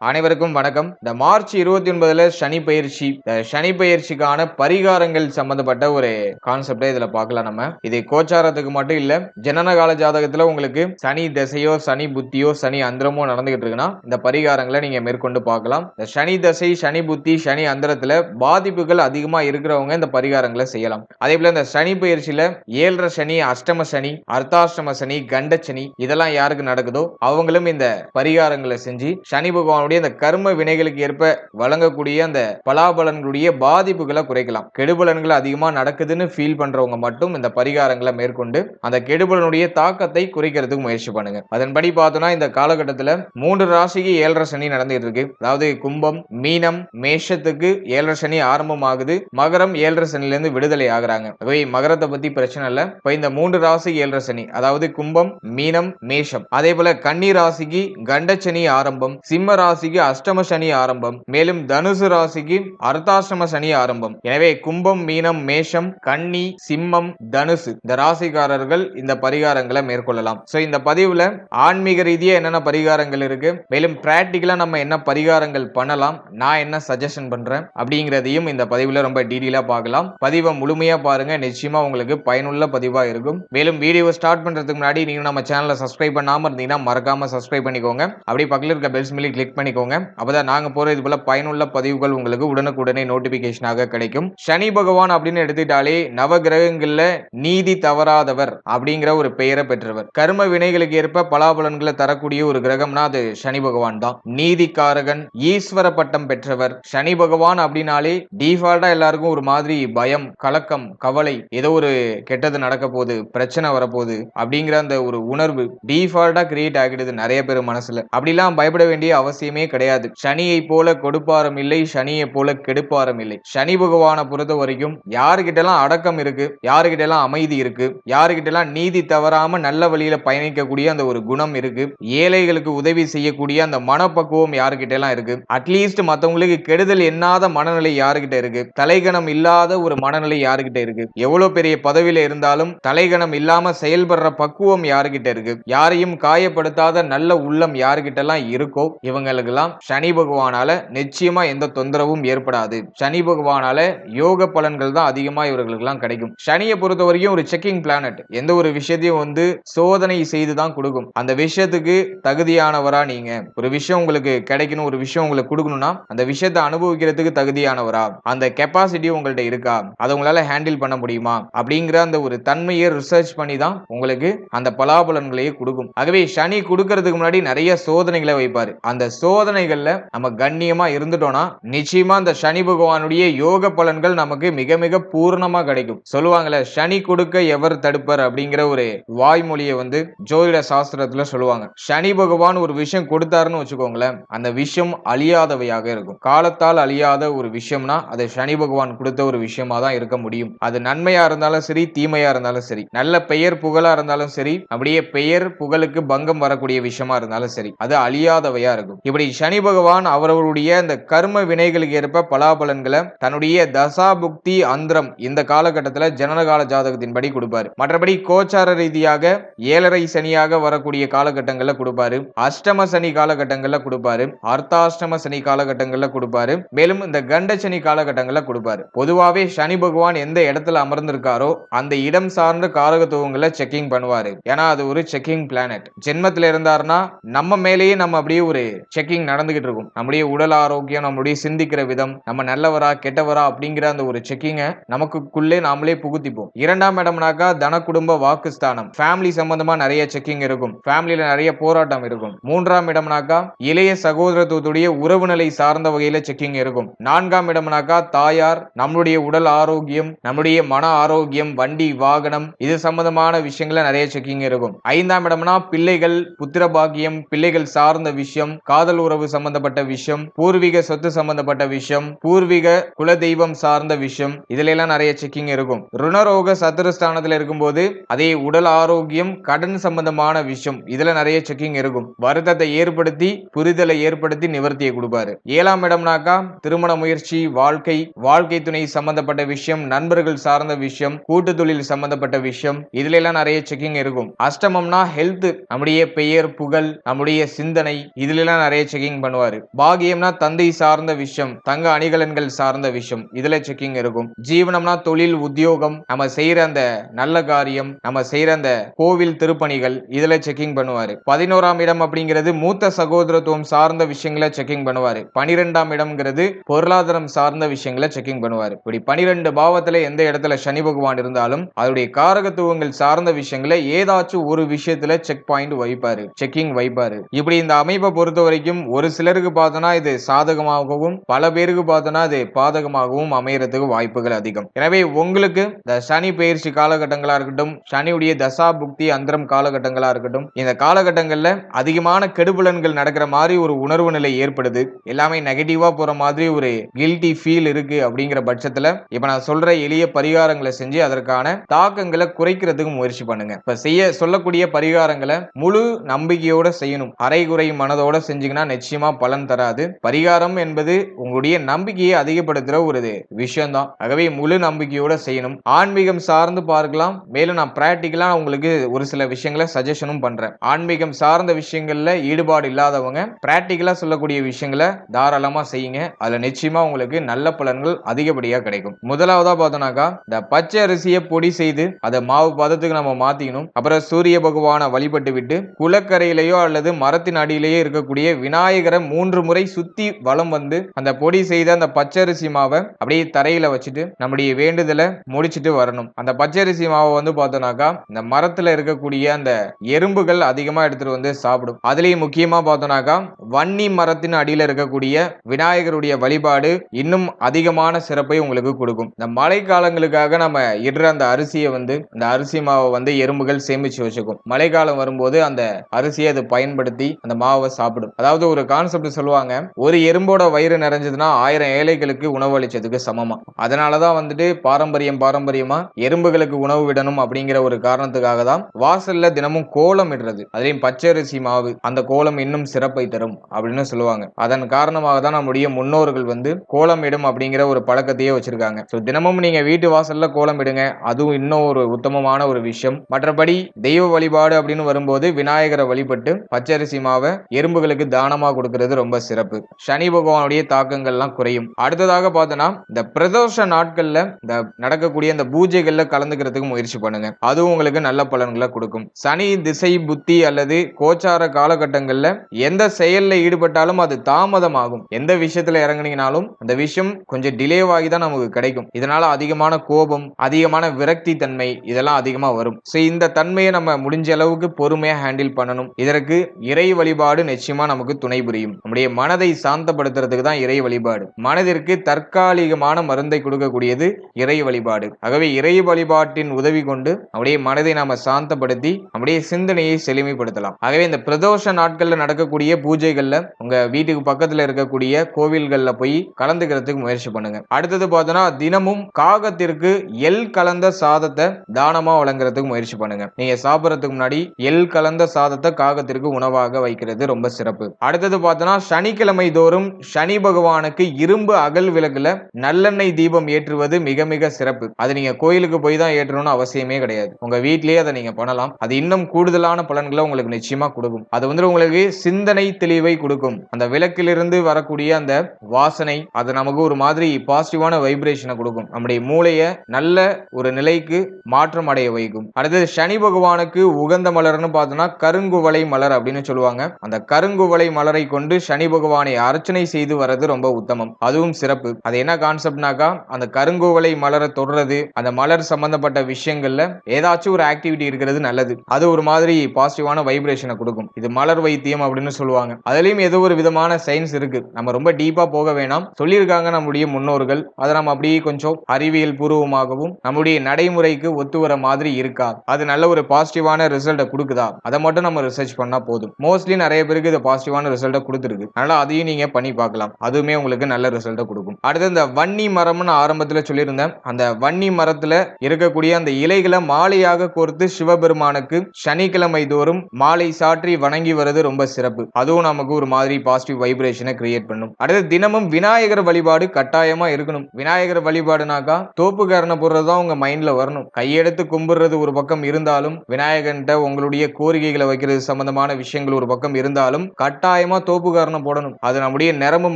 அனைவருக்கும் வணக்கம். இந்த மார்ச் இருபத்தி ஒன்பதுல சனி பயிற்சி சனி பயிற்சிக்கான பரிகாரங்கள் சம்பந்தப்பட்ட ஒரு கான்செப்டை இதுல பார்க்கலாம் நம்ம. இது கோச்சாரத்துக்கு மட்டும் இல்ல ஜனனகால ஜாதகத்துல உங்களுக்கு சனி தசையோ சனி புத்தியோ சனி அந்தரமோ நடந்துகிட்டு இருக்குன்னா இந்த பரிகாரங்களை நீங்க மேற்கொண்டு பார்க்கலாம். இந்த சனி தசை சனி புத்தி சனி அந்தரத்துல பாதிப்புகள் அதிகமா இருக்கிறவங்க இந்த பரிகாரங்களை செய்யலாம். அதே போல இந்த சனி பயிற்சியில ஏழரை சனி அஷ்டம சனி அர்த்தாஷ்டம சனி கண்ட சனி இதெல்லாம் யாருக்கு நடக்குதோ அவங்களும் இந்த பரிகாரங்களை செஞ்சு சனி நம்முடைய அந்த கர்ம வினைகளுக்கு ஏற்ப வழங்கக்கூடிய அந்த பலாபலன்களுடைய பாதிப்புகளை குறைக்கலாம். கெடுபலன்கள் அதிகமா நடக்குதுன்னு ஃபீல் பண்றவங்க மட்டும் இந்த பரிகாரங்களை மேற்கொண்டு அந்த கெடுபலனுடைய தாக்கத்தை குறைக்கிறதுக்கு முயற்சி பண்ணுங்க. அதன்படி பார்த்தோம்னா இந்த காலகட்டத்தில் மூன்று ராசிக்கு ஏழரை சனி நடந்துட்டு இருக்கு. அதாவது கும்பம் மீனம் மேஷத்துக்கு ஏழரை சனி ஆரம்பமாகுது. மகரம் ஏழரை சனிலேருந்து விடுதலை ஆகுறாங்க. மகரத்தை பத்தி பிரச்சனை இல்ல. இப்ப இந்த மூன்று ராசி ஏழரை சனி அதாவது கும்பம் மீனம் மேஷம். அதே போல கன்னி ராசிக்கு கண்டச்சனி ஆரம்பம் சிம்ம ராசி ராசிக்கு அஷ்டம சனி ஆரம்பம் மேலும் தனுசு ராசிக்கு அர்த்தாஷ்டம சனி ஆரம்பம். எனவே கும்பம் மீனம் மேஷம் கன்னி சிம்மம் தனுசு. இந்த ராசிக்காரர்கள் இந்த பரிகாரங்களை மேற்கொள்ளலாம். சோ இந்த பதிவுல ஆன்மீக ரீதியா என்னென்ன பரிகாரங்கள் இருக்கு மேலும் பிராக்டிக்கலா நம்ம என்ன பரிகாரங்கள் பண்ணலாம் நான் என்ன சஜஷன் பண்றேன் அப்படிங்கிறதையும் இந்த பதிவுல ரொம்ப டீடெயிலா பார்க்கலாம். பதிவை முழுமையா பாருங்க நிச்சயமா உங்களுக்கு பயனுள்ள பதிவா இருக்கும். மேலும் வீடியோ ஸ்டார்ட் பண்றதுக்கு முன்னாடி நீங்க நம்ம சேனலை சப்ஸ்கிரைப் பண்ணாம இருந்தீங்கன்னா மறக்காம சப்ஸ்கிரைப் பண்ணிக்கோங்க. அப்படியே பக்கத்தில் இருக்க பெல்ஸ் மில்லி கிளிக் பண்ணி பண்ணிக்கோங்க அப்பதான் நாங்க போற இது போல பயனுள்ள பதிவுகள் உங்களுக்கு உடனுக்குடனே நோட்டிபிகேஷனாக கிடைக்கும். சனி பகவான் அப்படின்னு எடுத்துட்டாலே நவ கிரகங்கள்ல நீதி தவறாதவர் அப்படிங்கிற ஒரு பெயரை பெற்றவர். கர்ம வினைகளுக்கு ஏற்ப பலாபலன்களை தரக்கூடிய ஒரு கிரகம்னா அது சனி பகவான் தான். நீதிக்காரகன் ஈஸ்வர பட்டம் பெற்றவர். சனி பகவான் அப்படின்னாலே டிஃபால்ட்டா எல்லாருக்கும் ஒரு மாதிரி பயம் கலக்கம் கவலை ஏதோ ஒரு கெட்டது நடக்க போகுது பிரச்சனை வரப்போகுது அப்படிங்கிற அந்த ஒரு உணர்வு டிஃபால்ட்டா கிரியேட் ஆகிடுது நிறைய பேர் மனசுல. அப்படிலாம் பயப்பட வேண்டிய அவசியம் கிடையாது. சனியை போல கொடுப்பாரம் இல்லை சனியை போல கெடுப்பாரம் இல்லை. சனி பகவானை பொறுத்த வரைக்கும் யாருகிட்ட எல்லாம் அடக்கம் இருக்கு யாருகிட்ட எல்லாம் அமைதி இருக்கு யாருகிட்ட எல்லாம் நீதி தவறாம நல்ல வழியில பயணிக்கக்கூடிய அந்த ஒரு குணம் இருக்கு ஏழைகளுக்கு உதவி செய்யக்கூடிய அந்த மனப்பக்குவம் யாருகிட்ட எல்லாம் இருக்கு அட்லீஸ்ட் மத்தவங்களுக்கு கெடுதல் எண்ணாத மனநிலை யாருகிட்ட இருக்கு தலைகணம் இல்லாத ஒரு மனநிலை யாருகிட்ட இருக்கு எவ்வளவு பெரிய பதவியில இருந்தாலும் தலைகணம் இல்லாம செயல்படுற பக்குவம் யாருகிட்ட இருக்கு யாரையும் காயப்படுத்தாத நல்ல உள்ளம் யாருகிட்ட எல்லாம் இருக்கோ இவங்களுக்கு இவங்களுக்கெல்லாம் சனி பகவானால நிச்சயமா எந்த தொந்தரவும் ஏற்படாது. சனி பகவானால யோக பலன்கள் தான் அதிகமா இவர்களுக்கெல்லாம் கிடைக்கும். சனியை பொறுத்த வரைக்கும் ஒரு செக்கிங் பிளானட் எந்த ஒரு விஷயத்தையும் வந்து சோதனை செய்து தான் கொடுக்கும். அந்த விஷயத்துக்கு தகுதியானவரா நீங்க. ஒரு விஷயம் உங்களுக்கு கிடைக்கணும் ஒரு விஷயம் உங்களுக்கு கொடுக்கணும்னா அந்த விஷயத்தை அனுபவிக்கிறதுக்கு தகுதியானவரா. அந்த கெப்பாசிட்டி உங்கள்ட்ட இருக்கா? அதை உங்களால ஹேண்டில் பண்ண முடியுமா? அப்படிங்கிற அந்த ஒரு தன்மையை ரிசர்ச் பண்ணி தான் உங்களுக்கு அந்த பலாபலன்களையே கொடுக்கும். ஆகவே சனி கொடுக்கறதுக்கு முன்னாடி நிறைய சோதனைகளை வைப்பாரு. அந்த சோதனைகள்ல நம்ம கண்ணியமா இருந்துட்டோம்னா நிச்சயமா அந்த சனி பகவானுடைய யோக பலன்கள் நமக்கு மிக மிக பூர்ணமா கிடைக்கும். சொல்லுவாங்கல்ல சனி கொடுக்க எவர் தடுப்பர்? அப்படிங்கிற ஒரு வாய்மொழியை வந்து ஜோதிட சாஸ்திரத்துல சொல்லுவாங்க. சனி பகவான் ஒரு விஷயம் கொடுத்தாருன்னு வச்சுக்கோங்களேன் அந்த விஷயம் அழியாதவையாக இருக்கும். காலத்தால் அழியாத ஒரு விஷயம்னா அது சனி பகவான் கொடுத்த ஒரு விஷயமா தான் இருக்க முடியும். அது நன்மையா இருந்தாலும் சரி தீமையா இருந்தாலும் சரி. நல்ல பெயர் புகழா இருந்தாலும் சரி அப்படியே பெயர் புகழுக்கு பங்கம் வரக்கூடிய விஷயமா இருந்தாலும் சரி அது அழியாதவையா இருக்கும். இப்படி சனி பகவான் அவரவருடைய இந்த கர்ம வினைகளுக்கு ஏற்ப பலாபலன்களை தன்னுடைய தசா புக்தி அந்திரம் இந்த காலகட்டத்தில் ஜனனகால ஜாதகத்தின்படி கொடுப்பாரு. மற்றபடி கோச்சார ரீதியாக ஏழரை சனியாக வரக்கூடிய காலகட்டங்களில் கொடுப்பாரு. அஷ்டம சனி காலகட்டங்களில் கொடுப்பாரு. அர்த்தாஷ்டம சனி காலகட்டங்களில் கொடுப்பாரு. மேலும் இந்த கண்ட சனி காலகட்டங்களில் கொடுப்பாரு. பொதுவாகவே சனி பகவான் எந்த இடத்துல அமர்ந்திருக்காரோ அந்த இடம் சார்ந்த காரகத்துவங்களை செக்கிங் பண்ணுவாரு. ஏன்னா அது ஒரு செக்கிங் பிளானட் ஜென்மத்தில் இருந்தாருன்னா நம்ம மேலேயே நம்ம அப்படியே ஒரு செக்கிங் நடந்துகிட்டு இருக்கும். நம்முடைய உடல் ஆரோக்கியம் நம்முடைய சிந்திக்கிற விதம் நம்ம நல்லவரா கெட்டவரா அப்படிங்கிற அந்த ஒரு செக்கிங்கை நமக்குள்ளே நாமளே புகுத்திப்போம். இரண்டாம் இடம்னாக்கா தன குடும்ப வாக்குஸ்தானம். ஃபேமிலி சம்பந்தமா நிறைய செக்கிங் இருக்கும். ஃபேமிலியில நிறைய போராட்டம் இருக்கும். மூன்றாம் இடம்னாக்கா இளைய சகோதரத்துவத்துடைய உறவு நிலை சார்ந்த வகையில செக்கிங் இருக்கும். நான்காம் இடம்னாக்கா தாயார் நம்மளுடைய உடல் ஆரோக்கியம் நம்முடைய மன ஆரோக்கியம் வண்டி வாகனம் இது சம்பந்தமான விஷயங்கள நிறைய செக்கிங் இருக்கும். ஐந்தாம் இடம்னா பிள்ளைகள் புத்திர பாக்கியம் பிள்ளைகள் சார்ந்த விஷயம் காதல் உறவு சம்பந்தப்பட்ட விஷயம் பூர்வீக சொத்து சம்பந்தப்பட்ட விஷயம் பூர்வீக குலதெய்வம் சார்ந்த விஷயம் இதுல எல்லாம் நிறைய செக்கிங் இருக்கும். ருணரோக சத்துருஸ்தானத்துல இருக்கும்போது அதே உடல் ஆரோக்கியம் கடன் சம்பந்தமான விஷயம் இதுல நிறைய செக்கிங் இருக்கும். வருத்தத்தை ஏற்படுத்தி புரிதலை ஏற்படுத்தி நிவர்த்தியை கொடுப்பாரு. ஏழாம் இடம்னாக்கா திருமண முயற்சி வாழ்க்கை வாழ்க்கை துணை சம்பந்தப்பட்ட விஷயம் நண்பர்கள் சார்ந்த விஷயம் கூட்டு தொழில் சம்பந்தப்பட்ட விஷயம் இதுல எல்லாம் நிறைய செக்கிங் இருக்கும். அஷ்டமம்னா ஹெல்த் நம்முடைய பெயர் புகழ் நம்முடைய சிந்தனை இதுல எல்லாம் நிறைய செக்கிங் பண்ணுவாரு. பாகியம்னா தந்தை சார்ந்த விஷயம் தங்க அணிகலன்கள் சார்ந்த விஷயம். இதுல செக்கிங் இருக்கும். ஜீவனம்னா தொழில் உத்தியோகம் நம்ம செய்யற அந்த நல்ல காரியம் நம்ம செய்யற அந்த கோவில் திருப்பணிகள் இதுல செக்கிங் பண்ணுவாரு. பதினோராம் இடம் அப்படிங்கிறது மூத்த சகோதரத்துவம் சார்ந்த விஷயங்களை செக்கிங் பண்ணுவாரு. பனிரெண்டாம் இடம்ங்கிறது பொருளாதாரம் சார்ந்த விஷயங்களை செக்கிங் பண்ணுவாரு. இப்படி பனிரெண்டு பாவத்துல எந்த இடத்துல சனி பகவான் இருந்தாலும் அதனுடைய காரகத்துவங்கள் சார்ந்த விஷயங்களை ஏதாச்சும் ஒரு விஷயத்துல செக் பாயிண்ட் வைப்பாரு. செக்கிங் வைப்பாரு. இப்படி இந்த அமைப்பை பொறுத்த வரைக்கும் ஒரு சிலருக்கு பார்த்தோன்னா இது சாதகமாகவும் பல பேருக்கு பார்த்தோன்னா இது பாதகமாகவும் அமையறதுக்கு வாய்ப்புகள் அதிகம். எனவே உங்களுக்கு இந்த சனி பயிற்சி காலகட்டங்களா இருக்கட்டும் சனியுடைய தசா புக்தி அந்தரம் காலகட்டங்களா இருக்கட்டும் இந்த காலகட்டங்கள்ல அதிகமான கெடுபலன்கள் நடக்கிற மாதிரி ஒரு உணர்வு நிலை ஏற்படுது. எல்லாமே நெகட்டிவா போற மாதிரி ஒரு கில்ட்டி ஃபீல் இருக்கு அப்படிங்கிற பட்சத்துல இப்ப நான் சொல்ற எளிய பரிகாரங்களை செஞ்சு அதற்கான தாக்கங்களை குறைக்கிறதுக்கு முயற்சி பண்ணுங்க. இப்ப செய்ய சொல்லக்கூடிய பரிகாரங்களை முழு நம்பிக்கையோட செய்யணும். அரைகுறை மனதோட செஞ்சீங்கன்னா நிச்சயமா பலன் தராது. பரிகாரம் என்பது உங்களுடைய நம்பிக்கையை அதிகப்படுத்துற ஒரு விஷயம்தான். ஆகவே முழு நம்பிக்கையோட செய்யணும். ஆன்மீகம் சார்ந்து பார்க்கலாம். மேலும் நான் பிராக்டிக்கலா உங்களுக்கு ஒரு சில விஷயங்களை சஜஷனும் பண்றேன். ஆன்மீகம் சார்ந்த விஷயங்கள்ல ஈடுபாடு இல்லாதவங்க பிராக்டிக்கலா சொல்லக்கூடிய விஷயங்களை தாராளமா செய்யுங்க. அதுல நிச்சயமா உங்களுக்கு நல்ல பலன்கள் அதிகப்படியா கிடைக்கும். முதலாவதா பார்த்தோம்னாக்கா இந்த பச்சை அரிசியை பொடி செய்து அதை மாவு பதத்துக்கு நம்ம மாத்திக்கணும். அப்புறம் சூரிய பகவானை வழிபட்டு விட்டு குளக்கரையிலேயோ அல்லது மரத்தின் அடியிலேயோ இருக்கக்கூடிய வினா விநாயகரை மூன்று முறை சுத்தி வலம் வந்து அந்த பொடி செய்த அந்த பச்சரிசி மாவை அப்படியே தரையில வச்சுட்டு நம்முடைய வேண்டுதலை முடிச்சிட்டு வரணும். அந்த பச்சரிசி மாவை வந்து பார்த்தோம்னாக்கா இந்த மரத்துல இருக்கக்கூடிய அந்த எறும்புகள் அதிகமா எடுத்துட்டு வந்து சாப்பிடும். அதுலயும் முக்கியமா பார்த்தோம்னாக்கா வன்னி மரத்தின் அடியில இருக்கக்கூடிய விநாயகருடைய வழிபாடு இன்னும் அதிகமான சிறப்பை உங்களுக்கு கொடுக்கும். இந்த மழை காலங்களுக்காக நம்ம இடுற அந்த அரிசியை வந்து இந்த அரிசி மாவை வந்து எறும்புகள் சேமிச்சு வச்சுக்கும். மழைக்காலம் வரும்போது அந்த அரிசியை அது பயன்படுத்தி அந்த மாவை சாப்பிடும். அதாவது ஒரு கான்செப்ட் சொல்லுவாங்க. ஒரு எறும்போட வயிறு நிறைஞ்சதுன்னா ஆயிரம் ஏழைகளுக்கு உணவு அளிச்சதுக்கு சமமா. அதனாலதான் வந்துட்டு பாரம்பரியம் பாரம்பரியமா எறும்புகளுக்கு உணவு விடணும் அப்படிங்கிற ஒரு காரணத்துக்காக தான் வாசல்ல தினமும் கோலம் இடுறது. அதுலயும் பச்சரிசி மாவு அந்த கோலம் இன்னும் சிறப்பை தரும் அப்படின்னு சொல்லுவாங்க. அதன் காரணமாக தான் நம்முடைய முன்னோர்கள் வந்து கோலம் இடும் அப்படிங்கிற ஒரு பழக்கத்தையே வச்சிருக்காங்க. ஸோ தினமும் நீங்க வீட்டு வாசல்ல கோலம் இடுங்க. அதுவும் இன்னும் ஒரு உத்தமமான ஒரு விஷயம். மற்றபடி தெய்வ வழிபாடு அப்படின்னு வரும்போது விநாயகரை வழிபட்டு பச்சரிசி மாவை எறும்புகளுக்கு தானம் கொடுக்கிறது ரொம்ப சிறப்பு. சனி பகவானுடைய தாக்கங்கள்லாம் குறையும். அடுத்ததாக பார்த்தோன்னா இந்த பிரதோஷ நாட்கள்ல இந்த நடக்கக்கூடிய இந்த பூஜைகள்ல கலந்துக்கிறதுக்கு முயற்சி பண்ணுங்க. அதுவும் உங்களுக்கு நல்ல பலன்களை கொடுக்கும். சனி திசை புத்தி அல்லது கோச்சார காலகட்டங்கள்ல எந்த செயல்ல ஈடுபட்டாலும் அது தாமதமாகும். எந்த விஷயத்துல இறங்குனீங்கனாலும் அந்த விஷயம் கொஞ்சம் டிலேவாகி தான் நமக்கு கிடைக்கும். இதனால அதிகமான கோபம் அதிகமான விரக்தி தன்மை இதெல்லாம் அதிகமா வரும். ஸோ இந்த தன்மையை நம்ம முடிஞ்ச அளவுக்கு பொறுமையா ஹேண்டில் பண்ணணும். இதற்கு இறை வழிபாடு நிச்சயமா நமக்கு துணை புரியும். நம்முடைய மனதை சாந்தப்படுத்துறதுக்கு தான் இறை வழிபாடு. மனதிற்கு தற்காலிகமான மருந்தை கொடுக்கக்கூடியது இறை வழிபாடு. ஆகவே இறை வழிபாட்டின் உதவி கொண்டு நம்முடைய மனதை நாம சாந்தப்படுத்தி நம்முடைய சிந்தனையை செழுமைப்படுத்தலாம். ஆகவே இந்த பிரதோஷ நாட்கள்ல நடக்கக்கூடிய பூஜைகள்ல உங்க வீட்டுக்கு பக்கத்துல இருக்கக்கூடிய கோவில்கள்ல போய் கலந்துக்கிறதுக்கு முயற்சி பண்ணுங்க. அடுத்தது பார்த்தோம்னா தினமும் காகத்திற்கு எல் கலந்த சாதத்தை தானமா வழங்குறதுக்கு முயற்சி பண்ணுங்க. நீங்க சாப்பிட்றதுக்கு முன்னாடி எல் கலந்த சாதத்தை காகத்திற்கு உணவாக வைக்கிறது ரொம்ப சிறப்பு. அடுத்தது பார்த்தோன்னா சனிக்கிழமை தோறும் சனி பகவானுக்கு இரும்பு அகல் விளக்குல நல்லெண்ணெய் தீபம் ஏற்றுவது மிக மிக சிறப்பு. அது நீங்க கோயிலுக்கு போய் தான் ஏற்றணும்னு அவசியமே கிடையாது. உங்க வீட்லயே அதை நீங்க பண்ணலாம். அது இன்னும் கூடுதலான பலன்களை உங்களுக்கு நிச்சயமா கொடுக்கும். அது வந்து உங்களுக்கு சிந்தனை தெளிவை கொடுக்கும். அந்த விளக்கிலிருந்து வரக்கூடிய அந்த வாசனை அது நமக்கு ஒரு மாதிரி பாசிட்டிவான வைப்ரேஷனை கொடுக்கும். நம்முடைய மூளைய நல்ல ஒரு நிலைக்கு மாற்றம் அடைய வைக்கும். அடுத்தது சனி பகவானுக்கு உகந்த மலர்னு பார்த்தோம்னா கருங்குவளை மலர் அப்படின்னு சொல்லுவாங்க. அந்த கருங்குவளை மலரை கொண்டு சனி பகவானை அர்ச்சனை செய்து வர்றது ரொம்ப உத்தமம். அதுவும் சிறப்பு. அது என்ன கான்செப்ட்னாக்கா அந்த கருங்கோவலை மலரை தொடுறது அந்த மலர் சம்பந்தப்பட்ட விஷயங்கள்ல ஏதாச்சும் ஒரு ஆக்டிவிட்டி இருக்கிறது நல்லது. அது ஒரு மாதிரி பாசிட்டிவான வைப்ரேஷனை கொடுக்கும். இது மலர் வைத்தியம் அப்படின்னு சொல்லுவாங்க. அதுலயும் ஏதோ ஒரு விதமான சயின்ஸ் இருக்கு. நம்ம ரொம்ப டீப்பா போக வேணாம். சொல்லியிருக்காங்க நம்முடைய முன்னோர்கள். அதை நம்ம அப்படியே கொஞ்சம் அறிவியல் பூர்வமாகவும் நம்முடைய நடைமுறைக்கு ஒத்து வர மாதிரி இருக்கா? அது நல்ல ஒரு பாசிட்டிவான ரிசல்ட்டை கொடுக்குதா? அதை மட்டும் நம்ம ரிசர்ச் பண்ணா போதும். மோஸ்ட்லி நிறைய பேருக்கு இது பாசிட்டிவான ரிசல்ட்டை கொடுத்துருக்கு. அதனால அதையும் நீங்க பண்ணி பார்க்கலாம். அதுவுமே உங்களுக்கு நல்ல ரிசல்ட்டை கொடுக்கும். அடுத்து இந்த வன்னி மரம்னு ஆரம்பத்தில் சொல்லியிருந்தேன். அந்த வன்னி மரத்தில் இருக்கக்கூடிய அந்த இலைகளை மாலையாக கோர்த்து சிவபெருமானுக்கு சனிக்கிழமை தோறும் மாலை சாற்றி வணங்கி வர்றது ரொம்ப சிறப்பு. அதுவும் நமக்கு ஒரு மாதிரி பாசிட்டிவ் வைப்ரேஷனை கிரியேட் பண்ணும். அடுத்து தினமும் விநாயகர் வழிபாடு கட்டாயமா இருக்கணும். விநாயகர் வழிபாடுனாக்கா தோப்புக்காரனை போடுறது தான் உங்க மைண்ட்ல வரணும். கையெடுத்து கும்பிடுறது ஒரு பக்கம் இருந்தாலும் விநாயகன்ட்ட உங்களுடைய கோரிக்கைகளை வைக்கிறது சம்பந்தமான விஷயங்கள் ஒரு பக்கம் இருந்தாலும் கட்டாயம் தோப்பு காரணம் போடணும். அது நம்முடைய நரம்பு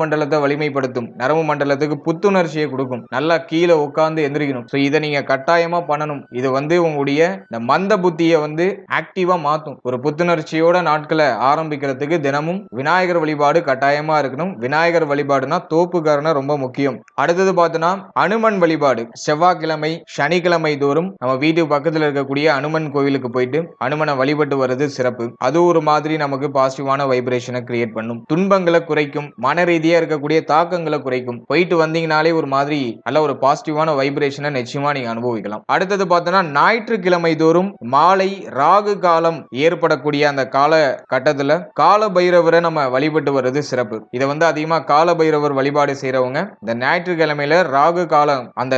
மண்டலத்தை வலிமைப்படுத்தும். நரம்பு மண்டலத்துக்கு புத்துணர்ச்சியை கொடுக்கும். நல்லா கீழே உட்கார்ந்து எந்திரிக்கணும். ஸோ இதை நீங்க கட்டாயமா பண்ணணும். இது வந்து உங்களுடைய இந்த மந்த புத்தியை வந்து ஆக்டிவா மாத்தும். ஒரு புத்துணர்ச்சியோட நாட்களை ஆரம்பிக்கிறதுக்கு தினமும் விநாயகர் வழிபாடு கட்டாயமா இருக்கணும். விநாயகர் வழிபாடுனா தோப்புக்காரன ரொம்ப முக்கியம். அடுத்தது பார்த்தோன்னா அனுமன் வழிபாடு. செவ்வாய்க்கிழமை சனிக்கிழமை தோறும் நம்ம வீட்டுக்கு பக்கத்தில் இருக்கக்கூடிய அனுமன் கோவிலுக்கு போயிட்டு அனுமனை வழிபட்டு வர்றது சிறப்பு. அது ஒரு மாதிரி நமக்கு பாசிட்டிவான வைப்ரேஷனை கிரியேட் பண்ணும். துன்பங்களை குறைக்கும். மன ரீதியா இருக்கக்கூடிய தாக்கங்களை குறைக்கும். போயிட்டு வந்தீங்கனாலே ஒரு மாதிரி நல்ல ஒரு பாசிட்டிவான வைப்ரேஷனை நிச்சயமா நீங்க அனுபவிக்கலாம். அடுத்தது பார்த்தோன்னா ஞாயிற்றுக்கிழமை தோறும் மாலை ராகு காலம் ஏற்படக்கூடிய அந்த கால கட்டத்துல கால பைரவரை நம்ம வழிபட்டு வர்றது சிறப்பு. இதை வந்து அதிகமா கால பைரவர் வழிபாடு செய்யறவங்க இந்த ஞாயிற்றுக்கிழமையில ராகு காலம் அந்த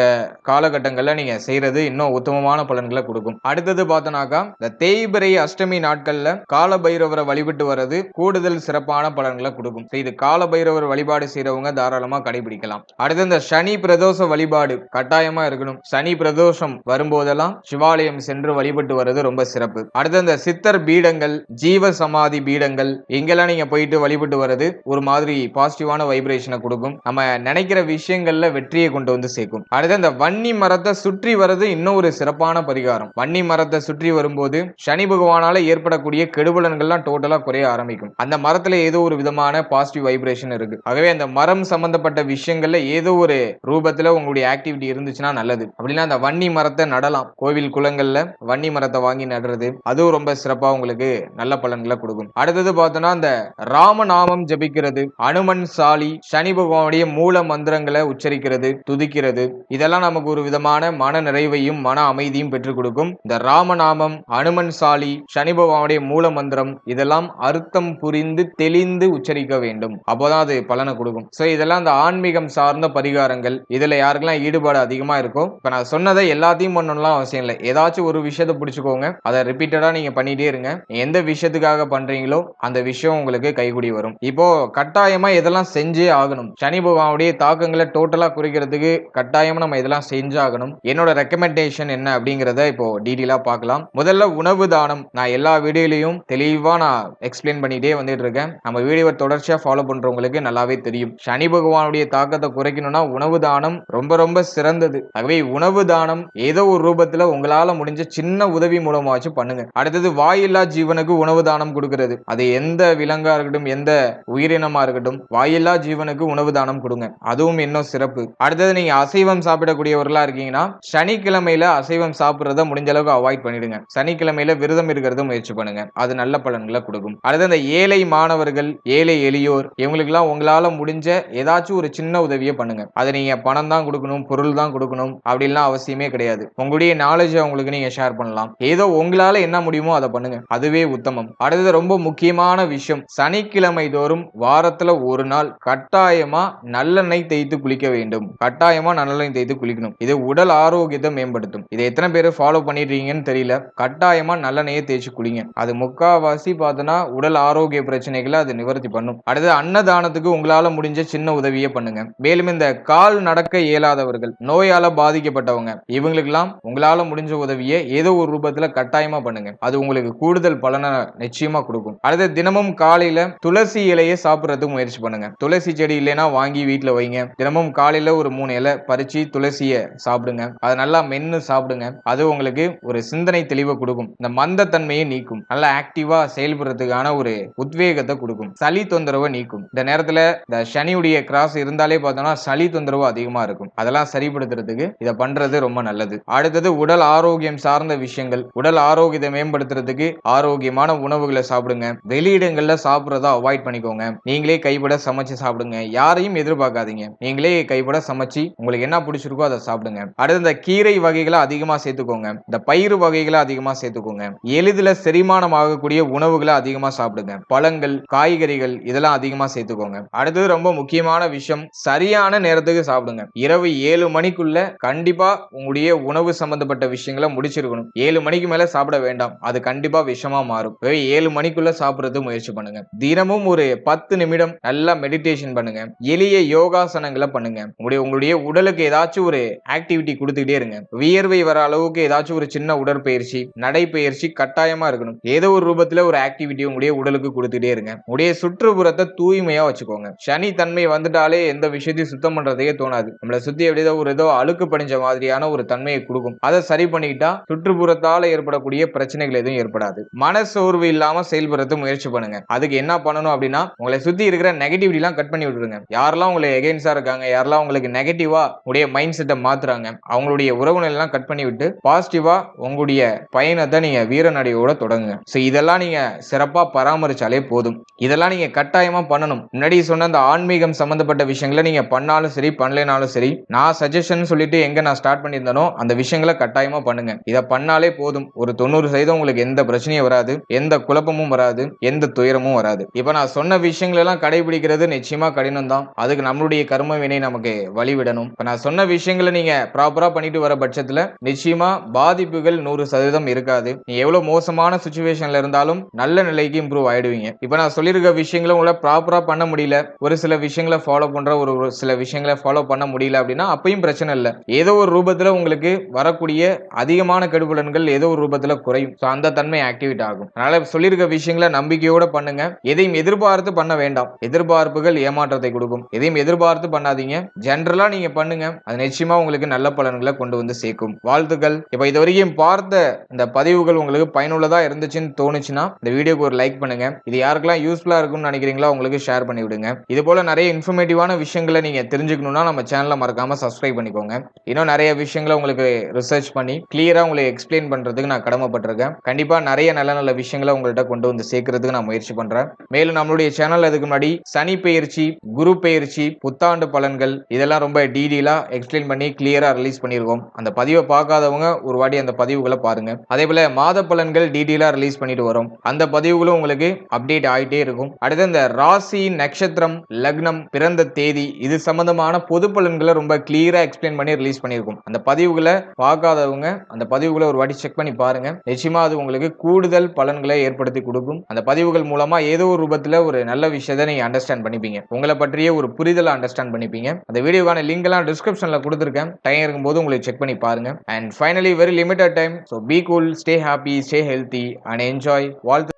காலகட்டங்கள்ல நீங்க செய்யறது இன்னும் உத்தமமான பலன்களை கொடுக்கும். அடுத்தது பார்த்தோன்னாக்கா இந்த தேய்பிரை அஷ்டமி நாட்கள்ல கால பைரவரை வழிபட்டு வர்றது கூடுதல் சிறப்பு. சிறப்பான பலன்களை கொடுக்கும். இது கால பைரவர் வழிபாடு செய்யறவங்க தாராளமா கடைபிடிக்கலாம். அடுத்து இந்த சனி பிரதோஷ வழிபாடு கட்டாயமா இருக்கணும். சனி பிரதோஷம் வரும்போதெல்லாம் சிவாலயம் சென்று வழிபட்டு வர்றது ரொம்ப சிறப்பு. அடுத்து இந்த சித்தர் பீடங்கள் ஜீவ சமாதி பீடங்கள் எங்கெல்லாம் நீங்க போயிட்டு வழிபட்டு வர்றது ஒரு மாதிரி பாசிட்டிவான வைப்ரேஷனை கொடுக்கும். நம்ம நினைக்கிற விஷயங்கள்ல வெற்றியை கொண்டு வந்து சேர்க்கும். அடுத்து இந்த வன்னி மரத்தை சுற்றி வர்றது இன்னும் ஒரு சிறப்பான பரிகாரம். வன்னி மரத்தை சுற்றி வரும்போது சனி பகவானால ஏற்படக்கூடிய கெடுபலன்கள்லாம் டோட்டலா குறைய ஆரம்பிக்கும். அந்த மரத்துல ஏதோ ஒரு விதமான பாசிட்டிவ் வைப்ரேஷன் இருக்கு. ஆகவே அந்த மரம் சம்பந்தப்பட்ட விஷயங்கள்ல ஏதோ ஒரு ரூபத்துல உங்களுடைய ஆக்டிவிட்டி இருந்துச்சுன்னா நல்லது. அப்படின்னா அந்த வன்னி மரத்தை நடலாம். கோவில் குளங்கள்ல வன்னி மரத்தை வாங்கி நடுறது அதுவும் ரொம்ப சிறப்பா உங்களுக்கு நல்ல பலன்களை கொடுக்கும். அடுத்தது பார்த்தோம்னா அந்த ராமநாமம் ஜபிக்கிறது அனுமன் சாலி சனி பகவானுடைய மூல மந்திரங்களை உச்சரிக்கிறது துதிக்கிறது. இதெல்லாம் நமக்கு ஒரு விதமான மன நிறைவையும் மன அமைதியும் பெற்றுக் கொடுக்கும். இந்த ராமநாமம் அனுமன் சாலி சனி பகவானுடைய மூல மந்திரம் இதெல்லாம் அர்த்தம் புரிந்து தெளிந்து உச்சரிக்க வேண்டும். அப்போதான் அது பலனை கொடுக்கும். ஸோ இதெல்லாம் அந்த ஆன்மீகம் சார்ந்த பரிகாரங்கள். இதில் யாருக்கெல்லாம் ஈடுபாடு அதிகமாக இருக்கோ இப்போ நான் சொன்னதை எல்லாத்தையும் பண்ணணும்லாம் அவசியம் இல்லை. ஏதாச்சும் ஒரு விஷயத்தை பிடிச்சிக்கோங்க. அதை ரிப்பீட்டடாக நீங்கள் பண்ணிட்டே இருங்க. எந்த விஷயத்துக்காக பண்ணுறீங்களோ அந்த விஷயம் உங்களுக்கு கைகூடி வரும். இப்போ கட்டாயமாக இதெல்லாம் செஞ்சே ஆகணும். சனி பகவானுடைய தாக்கங்களை டோட்டலாக குறைக்கிறதுக்கு கட்டாயம் நம்ம இதெல்லாம் செஞ்சாகணும். என்னோட ரெக்கமெண்டேஷன் என்ன அப்படிங்கிறத இப்போ டீட்டெயிலாக பார்க்கலாம். முதல்ல உணவு தானம். நான் எல்லா வீடியோலையும் தெளிவாக நான் எக்ஸ்பிளைன் பண்ணிகிட்டே வந்துட்டு இருக்கேன். நம்ம வீடியோவை தொடர்ச்சியா ஃபாலோ பண்றவங்களுக்கு நல்லாவே தெரியும். சனி பகவானுடைய தாக்கத்தை குறைக்கணும்னா உணவு தானம் ரொம்ப ரொம்ப சிறந்தது. ஆகவே உணவு தானம் ஏதோ ஒரு ரூபத்துல உங்களால முடிஞ்ச சின்ன உதவி மூலமாச்சும் பண்ணுங்க. அடுத்தது வாயில்லா ஜீவனுக்கு உணவு தானம் கொடுக்கிறது. அது எந்த விலங்கா இருக்கட்டும் எந்த உயிரினமா இருக்கட்டும் வாயில்லா ஜீவனுக்கு உணவு தானம் கொடுங்க. அதுவும் இன்னும் சிறப்பு. அடுத்தது நீங்க அசைவம் சாப்பிடக்கூடியவர்களா இருக்கீங்கன்னா சனிக்கிழமையில அசைவம் சாப்பிடுறத முடிஞ்ச அளவுக்கு அவாய்ட் பண்ணிடுங்க. சனிக்கிழமையில விரதம் இருக்கிறத முயற்சி பண்ணுங்க. அது நல்ல பலன்களை கொடுக்கும். அடுத்து அந்த ஏழை மாணவ மாணவர்கள் ஏழை எளியோர் இவங்களுக்கெல்லாம் உங்களால முடிஞ்ச ஏதாச்சும் ஒரு சின்ன உதவியை பண்ணுங்க. அதை நீங்க பணம் தான் கொடுக்கணும் பொருள் தான் கொடுக்கணும் அப்படின்லாம் அவசியமே கிடையாது. உங்களுடைய நாலேஜ் அவங்களுக்கு நீங்க ஷேர் பண்ணலாம். ஏதோ உங்களால என்ன முடியுமோ அதை பண்ணுங்க. அதுவே உத்தமம். அடுத்தது ரொம்ப முக்கியமான விஷயம். சனிக்கிழமை தோறும் வாரத்துல ஒரு நாள் கட்டாயமா நல்லெண்ணெய் தேய்த்து குளிக்க வேண்டும். கட்டாயமா நல்லெண்ணெய் தேய்த்து குளிக்கணும். இது உடல் ஆரோக்கியத்தை மேம்படுத்தும். இதை எத்தனை பேர் ஃபாலோ பண்ணிடுறீங்கன்னு தெரியல. கட்டாயமா நல்லெண்ணெயை தேய்ச்சி குளிங்க. அது முக்காவாசி பார்த்தோன்னா உடல் ஆரோக்கிய பிரச்சனை பிரச்சனைகளை அது நிவர்த்தி பண்ணும். அடுத்து அன்னதானத்துக்கு உங்களால முடிஞ்ச சின்ன உதவியை பண்ணுங்க. மேலும் இந்த கால் நடக்க இயலாதவர்கள் நோயால பாதிக்கப்பட்டவங்க இவங்களுக்கெல்லாம் உங்களால முடிஞ்ச உதவியை ஏதோ ஒரு ரூபத்துல கட்டாயமா பண்ணுங்க. அது உங்களுக்கு கூடுதல் பலனை நிச்சயமா கொடுக்கும். அடுத்து தினமும் காலையில துளசி இலையை சாப்பிடுறதுக்கு முயற்சி பண்ணுங்க. துளசி செடி இல்லைன்னா வாங்கி வீட்டுல வைங்க. தினமும் காலையில ஒரு மூணு இலை பறிச்சு துளசியை சாப்பிடுங்க. அதை நல்லா மென்னு சாப்பிடுங்க. அது உங்களுக்கு ஒரு சிந்தனை தெளிவை கொடுக்கும். இந்த மந்த தன்மையை நீக்கும். நல்லா ஆக்டிவா செயல்படுறதுக்கான ஒரு உத்வேகத்தை கொடுக்கும். சளி தொந்தரவை நீக்கும். இந்த நேரத்துல இந்த சனியுடைய கிராஸ் இருந்தாலே பார்த்தோம்னா சளி தொந்தரவு அதிகமா இருக்கும். அதெல்லாம் சரிப்படுத்துறதுக்கு இதை பண்றது ரொம்ப நல்லது. அடுத்தது உடல் ஆரோக்கியம் சார்ந்த விஷயங்கள். உடல் ஆரோக்கியத்தை மேம்படுத்துறதுக்கு ஆரோக்கியமான உணவுகளை சாப்பிடுங்க. வெளியிடங்கள்ல சாப்பிட்றத அவாய்ட் பண்ணிக்கோங்க. நீங்களே கைப்பட சமைச்சு சாப்பிடுங்க. யாரையும் எதிர்பார்க்காதீங்க. நீங்களே கைப்பட சமைச்சு உங்களுக்கு என்ன பிடிச்சிருக்கோ அதை சாப்பிடுங்க. அடுத்து இந்த கீரை வகைகளை அதிகமா சேர்த்துக்கோங்க. இந்த பயிறு வகைகளை அதிகமா சேர்த்துக்கோங்க. எளிதில் செரிமானம் ஆகக்கூடிய உணவுகளை அதிகமா சாப்பிடுங்க. பழங்கள் காய்கறிகள் இதெல்லாம் அதிகமா சேர்த்துக்கோங்க. அடுத்தது ரொம்ப முக்கியமான விஷயம் சரியான நேரத்துக்கு சாப்பிடுங்க. இரவு ஏழு மணிக்குள்ள கண்டிப்பா உங்களுடைய உணவு சம்பந்தப்பட்ட விஷயங்களை முடிச்சிருக்கணும். ஏழு மணிக்கு மேல சாப்பிட வேண்டாம். அது கண்டிப்பா விஷமா மாறும். ஏழு மணிக்குள்ள சாப்பிடுறது முயற்சி பண்ணுங்க. தினமும் ஒரு பத்து நிமிடம் நல்லா மெடிடேஷன் பண்ணுங்க. எளிய யோகாசனங்களை பண்ணுங்க. உங்களுடைய உங்களுடைய உடலுக்கு ஏதாச்சும் ஒரு ஆக்டிவிட்டி கொடுத்துக்கிட்டே இருங்க. வியர்வை வர அளவுக்கு ஏதாச்சும் ஒரு சின்ன உடற்பயிற்சி நடைப்பயிற்சி கட்டாயமா இருக்கணும். ஏதோ ஒரு ரூபத்துல ஒரு ஆக்டிவிட்டி உங்களுடைய உடலுக்கு கொடுத்துட்டே இருங்க. உடைய சுற்றுப்புறத்தை தூய்மையா வச்சுக்கோங்க. சனி தன்மை வந்துட்டாலே எந்த விஷயத்தையும் சுத்தம் பண்றதுக்கே தோணாது. நம்மளை சுத்தி எப்படிதோ ஒரு ஏதோ அழுக்கு படிஞ்ச மாதிரியான ஒரு தன்மையை கொடுக்கும். அதை சரி பண்ணிக்கிட்டா சுற்றுப்புறத்தால ஏற்படக்கூடிய பிரச்சனைகள் எதுவும் ஏற்படாது. மனசோர்வு இல்லாம செயல்படுறது முயற்சி பண்ணுங்க. அதுக்கு என்ன பண்ணணும் அப்படின்னா உங்களை சுத்தி இருக்கிற நெகட்டிவிட்டி எல்லாம் கட் பண்ணி விட்டுருங்க. யாரெல்லாம் உங்களை எகெயின்ஸ்டா இருக்காங்க யாரெல்லாம் உங்களுக்கு நெகட்டிவா உடைய மைண்ட் செட்டை மாத்துறாங்க அவங்களுடைய உறவுகள் எல்லாம் கட் பண்ணி விட்டு பாசிட்டிவா உங்களுடைய பயணத்தை நீங்க வீரநடையோட தொடங்குங்க. சோ இதெல்லாம் நீங்க சிறப்பா பராமரிச்சாலே போதும். இதெல்லாம் நீங்க கட்டாயமா பண்ணணும். முன்னாடி சொன்ன அந்த ஆன்மீகம் சம்பந்தப்பட்ட விஷயங்களை நீங்க பண்ணாலும் சரி பண்ணலைனாலும் சரி நான் சஜஷன் சொல்லிட்டு எங்க நான் ஸ்டார்ட் பண்ணியிருந்தனோ அந்த விஷயங்களை கட்டாயமா பண்ணுங்க. இதை பண்ணாலே போதும். ஒரு தொண்ணூறு சதவீதம் உங்களுக்கு எந்த பிரச்சனையும் வராது எந்த குழப்பமும் வராது எந்த துயரமும் வராது. இப்ப நான் சொன்ன விஷயங்கள் எல்லாம் கடைபிடிக்கிறது நிச்சயமா கடினம் தான். அதுக்கு நம்மளுடைய கர்ம வினை நமக்கு வழிவிடணும் இப்ப நான் சொன்ன விஷயங்களை நீங்க ப்ராப்பரா பண்ணிட்டு வர பட்சத்துல நிச்சயமா பாதிப்புகள் நூறு சதவீதம் இருக்காது. நீ எவ்வளவு மோசமான சுச்சுவேஷன்ல இருந்தாலும் நல்ல நிலைக்கு இம்ப்ரூவ் ஆயிடுவீங்க. இப்ப நான் சொல்லியிருக்க விஷயங்களை உங்களால் ப்ராப்பரா பண்ண முடியல. ஒரு சில விஷயங்களை ஃபாலோ பண்ற ஒரு ஒரு சில விஷயங்களை ஃபாலோ பண்ண முடியல அப்படின்னா அப்பயும் பிரச்சனை இல்லை. ஏதோ ஒரு ரூபத்துல உங்களுக்கு வரக்கூடிய அதிகமான கெடுபலன்கள் ஏதோ ஒரு ரூபத்தில் குறையும். ஸோ அந்த தன்மை ஆக்டிவேட் ஆகும். அதனால சொல்லியிருக்க விஷயங்களை நம்பிக்கையோட பண்ணுங்க. எதையும் எதிர்பார்த்து பண்ண வேண்டாம். எதிர்பார்ப்புகள் ஏமாற்றத்தை கொடுக்கும். எதையும் எதிர்பார்த்து பண்ணாதீங்க. ஜென்ரலா நீங்க பண்ணுங்க. அது நிச்சயமா உங்களுக்கு நல்ல பலன்களை கொண்டு வந்து சேர்க்கும். வாழ்த்துக்கள். இப்போ இது வரைக்கும் பார்த்த இந்த பதிவுகள் உங்களுக்கு பயனுள்ளதா இருந்துச்சுன்னு தோணுச்சுன்னா இந்த வீடியோக்கு ஒரு லைக் பண்ணுங்க. இது யாருக்கெல்லாம் யூஸ்ஃபுல்லாக இருக்கும்னு நினைக்கிறீங்களா உங்களுக்கு ஷேர் பண்ணி விடுங்க இது போல நிறைய இன்ஃபர்மேட்டிவான விஷயங்களை நீங்கள் தெரிஞ்சுக்கணும்னா நம்ம சேனலை மறக்காமல் சப்ஸ்கிரைப் பண்ணிக்கோங்க. இன்னும் நிறைய விஷயங்களை உங்களுக்கு ரிசர்ச் பண்ணி கிளியராக உங்களுக்கு எக்ஸ்பிளைன் பண்ணுறதுக்கு நான் கடமைப்பட்டிருக்கேன். கண்டிப்பாக நிறைய நல்ல நல்ல விஷயங்களை உங்கள்கிட்ட கொண்டு வந்து சேர்க்கறதுக்கு நான் முயற்சி பண்ணுறேன் மேலும் நம்மளுடைய சேனல் அதுக்கு முன்னாடி சனி பயிற்சி குரு பயிற்சி புத்தாண்டு பலன்கள் இதெல்லாம் ரொம்ப டீடெயிலாக எக்ஸ்பிளைன் பண்ணி கிளியராக ரிலீஸ் பண்ணியிருக்கோம். அந்த பதிவை பார்க்காதவங்க ஒரு வாட்டி அந்த பதிவுகளை பாருங்கள் அதே போல மாத பலன்கள் டீடெயிலா ரிலீஸ் பண்ணிட்டு வரும். அந்த பதிவுகளும் உங்களுக்கு அப்டேட் ஆகிட்டே இருக்கும். அடுத்து இந்த ராசி நட்சத்திரம் லக்னம் பிறந்த தேதி இது சம்பந்தமான பொது பலன்களை ரொம்ப கிளியரா எக்ஸ்பிளைன் பண்ணி ரிலீஸ் பண்ணியிருக்கும். அந்த பதிவுகளை பார்க்காதவங்க அந்த பதிவுகளை ஒரு வாட்டி செக் பண்ணி பாருங்க. நிச்சயமா அது உங்களுக்கு கூடுதல் பலன்களை ஏற்படுத்தி கொடுக்கும். அந்த பதிவுகள் மூலமா ஏதோ ஒரு ரூபத்துல ஒரு நல்ல விஷயத்தை நீங்க அண்டர்ஸ்டாண்ட் பண்ணிப்பீங்க. உங்களை பற்றிய ஒரு புரிதலை அண்டர்ஸ்டாண்ட் பண்ணிப்பீங்க. அந்த வீடியோக்கான லிங்க் எல்லாம் டிஸ்கிரிப்ஷன்ல கொடுத்துருக்கேன். டைம் இருக்கும்போது உங்களுக்கு செக் பண்ணி பாருங்க. And finally very limited time so be cool stay happy stay healthy and enjoy வாழ்த்து